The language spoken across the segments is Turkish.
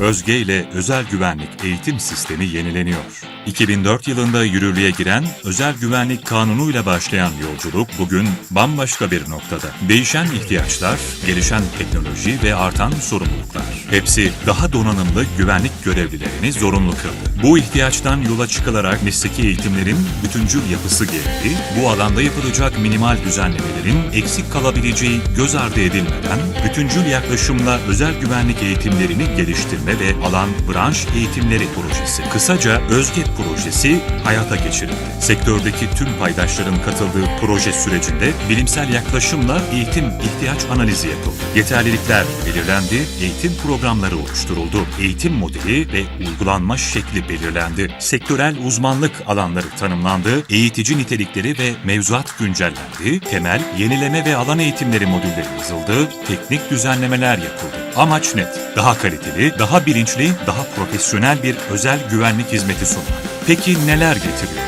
Özge ile Özel Güvenlik Eğitim Sistemi yenileniyor. 2004 yılında yürürlüğe giren Özel Güvenlik Kanunu ile başlayan yolculuk bugün bambaşka bir noktada. Değişen ihtiyaçlar, gelişen teknoloji ve artan sorumluluklar. Hepsi daha donanımlı güvenlik görevlilerini zorunlu kıldı. Bu ihtiyaçtan yola çıkılarak mesleki eğitimlerin bütüncül yapısı geldi. Bu alanda yapılacak minimal düzenlemelerin eksik kalabileceği göz ardı edilmeden bütüncül yaklaşımla özel güvenlik eğitimlerini geliştirme ve alan branş eğitimleri projesi, kısaca ÖZGET projesi hayata geçirildi. Sektördeki tüm paydaşların katıldığı proje sürecinde bilimsel yaklaşımla eğitim ihtiyaç analizi yapıldı. Yeterlilikler belirlendi, eğitim programları oluşturuldu, eğitim modeli ve uygulanma şekli belirlendi. Sektörel uzmanlık alanları tanımlandı, eğitici nitelikleri ve mevzuat güncellendi, temel, yenileme ve alan eğitimleri modülleri yazıldı, teknik düzenlemeler yapıldı. Amaç net, daha kaliteli, daha bilinçli, daha profesyonel bir özel güvenlik hizmeti sunmak. Peki neler getiriyor?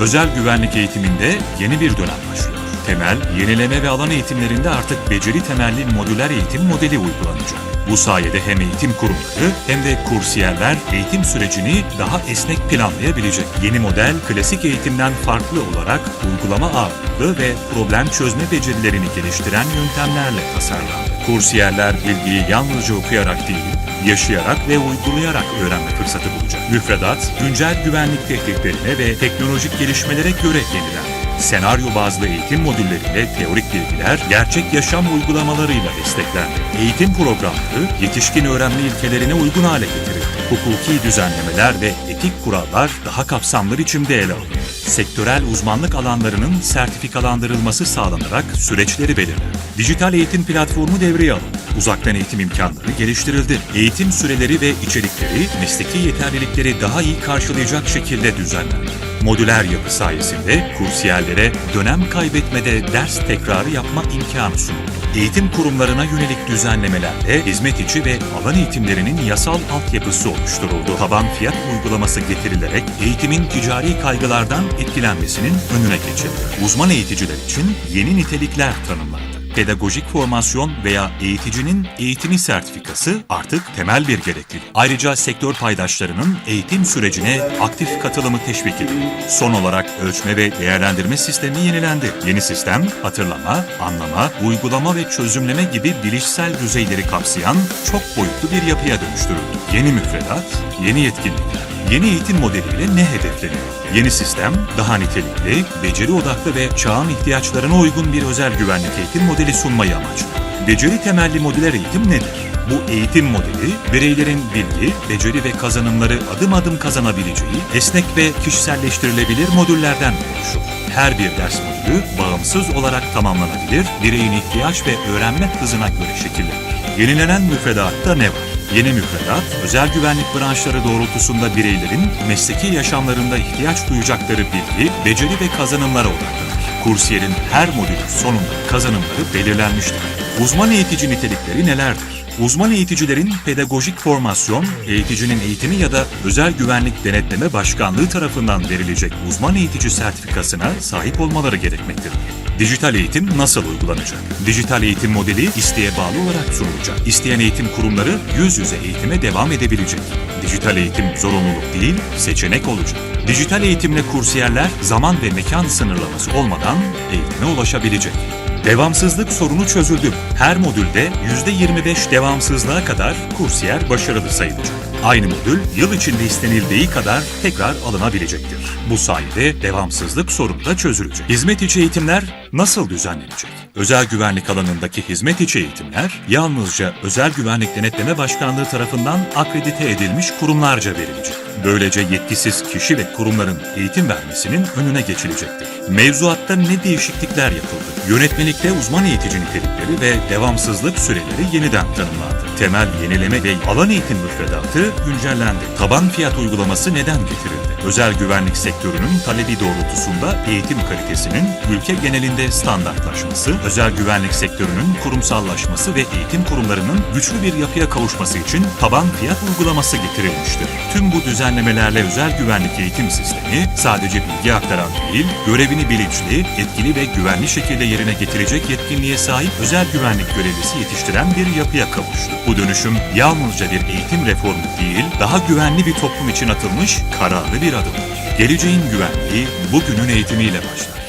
Özel güvenlik eğitiminde yeni bir dönem başlıyor. Temel, yenileme ve alan eğitimlerinde artık beceri temelli modüler eğitim modeli uygulanacak. Bu sayede hem eğitim kurumları hem de kursiyerler eğitim sürecini daha esnek planlayabilecek. Yeni model, klasik eğitimden farklı olarak uygulama ağırlıklı ve problem çözme becerilerini geliştiren yöntemlerle tasarlandı. Kursiyerler bilgiyi yalnızca okuyarak değil, yaşayarak ve uygulayarak öğrenme fırsatı bulacak. Müfredat, güncel güvenlik tehditlerine ve teknolojik gelişmelere göre yenilendi. Senaryo bazlı eğitim modülleriyle teorik bilgiler, gerçek yaşam uygulamalarıyla desteklendi. Eğitim programları, yetişkin öğrenme ilkelerine uygun hale getirildi. Hukuki düzenlemeler ve etik kurallar daha kapsamlı biçimde ele alındı. Sektörel uzmanlık alanlarının sertifikalandırılması sağlanarak süreçleri belirlendi. Dijital eğitim platformu devreye alındı. Uzaktan eğitim imkanları geliştirildi. Eğitim süreleri ve içerikleri mesleki yeterlilikleri daha iyi karşılayacak şekilde düzenlendi. Modüler yapı sayesinde kursiyerlere dönem kaybetmede ders tekrarı yapma imkanı sunuldu. Eğitim kurumlarına yönelik düzenlemelerle hizmet içi ve alan eğitimlerinin yasal altyapısı oluşturuldu. Taban fiyat uygulaması getirilerek eğitimin ticari kaygılardan etkilenmesinin önüne geçildi. Uzman eğiticiler için yeni nitelikler tanımlandı pedagojik formasyon veya eğiticinin eğitimi sertifikası artık temel bir gereklilik. Ayrıca sektör paydaşlarının eğitim sürecine aktif katılımı teşvik edildi. Son olarak ölçme ve değerlendirme sistemi yenilendi. Yeni sistem hatırlama, anlama, uygulama ve çözümleme gibi bilişsel düzeyleri kapsayan çok boyutlu bir yapıya dönüştürüldü. Yeni müfredat, yeni yetkinlikler. Yeni eğitim modeliyle ne hedefleniyor? Yeni sistem, daha nitelikli, beceri odaklı ve çağın ihtiyaçlarına uygun bir özel güvenlik eğitim modeli sunmayı amaçlıyor. Beceri temelli modüler eğitim nedir? Bu eğitim modeli, bireylerin bilgi, beceri ve kazanımları adım adım kazanabileceği esnek ve kişiselleştirilebilir modüllerden oluşur. Her bir ders modülü bağımsız olarak tamamlanabilir, bireyin ihtiyaç ve öğrenme hızına göre şekillenir. Yenilenen müfredatta ne var? Yeni müfredat, özel güvenlik branşları doğrultusunda bireylerin mesleki yaşamlarında ihtiyaç duyacakları bilgi, beceri ve kazanımlara odaklanır. Kursiyerin her modülün sonunda kazanımları belirlenmiştir. Uzman eğitici nitelikleri nelerdir? Uzman eğiticilerin pedagojik formasyon, eğiticinin eğitimi ya da özel güvenlik denetleme başkanlığı tarafından verilecek uzman eğitici sertifikasına sahip olmaları gerekmektedir. Dijital eğitim nasıl uygulanacak? Dijital eğitim modeli isteğe bağlı olarak sunulacak. İsteyen eğitim kurumları yüz yüze eğitime devam edebilecek. Dijital eğitim zorunluluk değil, seçenek olacak. Dijital eğitimle kursiyerler zaman ve mekan sınırlaması olmadan eğitime ulaşabilecek. Devamsızlık sorunu çözüldü. Her modülde %25 devamsızlığa kadar kursiyer başarılı sayılacak. Aynı modül yıl içinde istenildiği kadar tekrar alınabilecektir. Bu sayede devamsızlık sorunu da çözülecek. Hizmet içi eğitimler nasıl düzenlenecek? Özel güvenlik alanındaki hizmet içi eğitimler yalnızca Özel Güvenlik Denetleme Başkanlığı tarafından akredite edilmiş kurumlarca verilecek. Böylece yetkisiz kişi ve kurumların eğitim vermesinin önüne geçilecektir. Mevzuatta ne değişiklikler yapıldı? Yönetmelikte uzman eğitici nitelikleri ve devamsızlık süreleri yeniden tanımlandı. Temel yenileme ve alan eğitim müfredatı güncellendi. Taban fiyat uygulaması neden getirildi? Özel güvenlik sektörünün talebi doğrultusunda eğitim kalitesinin ülke genelinde standartlaşması, özel güvenlik sektörünün kurumsallaşması ve eğitim kurumlarının güçlü bir yapıya kavuşması için taban fiyat uygulaması getirilmiştir. Tüm bu düzenlemelerle özel güvenlik eğitim sistemi sadece bilgi aktaran değil, görevini bilinçli, etkili ve güvenli şekilde yerine getirecek yetkinliğe sahip özel güvenlik görevlisi yetiştiren bir yapıya kavuştu. Bu dönüşüm yalnızca bir eğitim reformu değil, daha güvenli bir toplum için atılmış kararlı bir adımdır. Geleceğin güvenliği bugünün eğitimiyle başlar.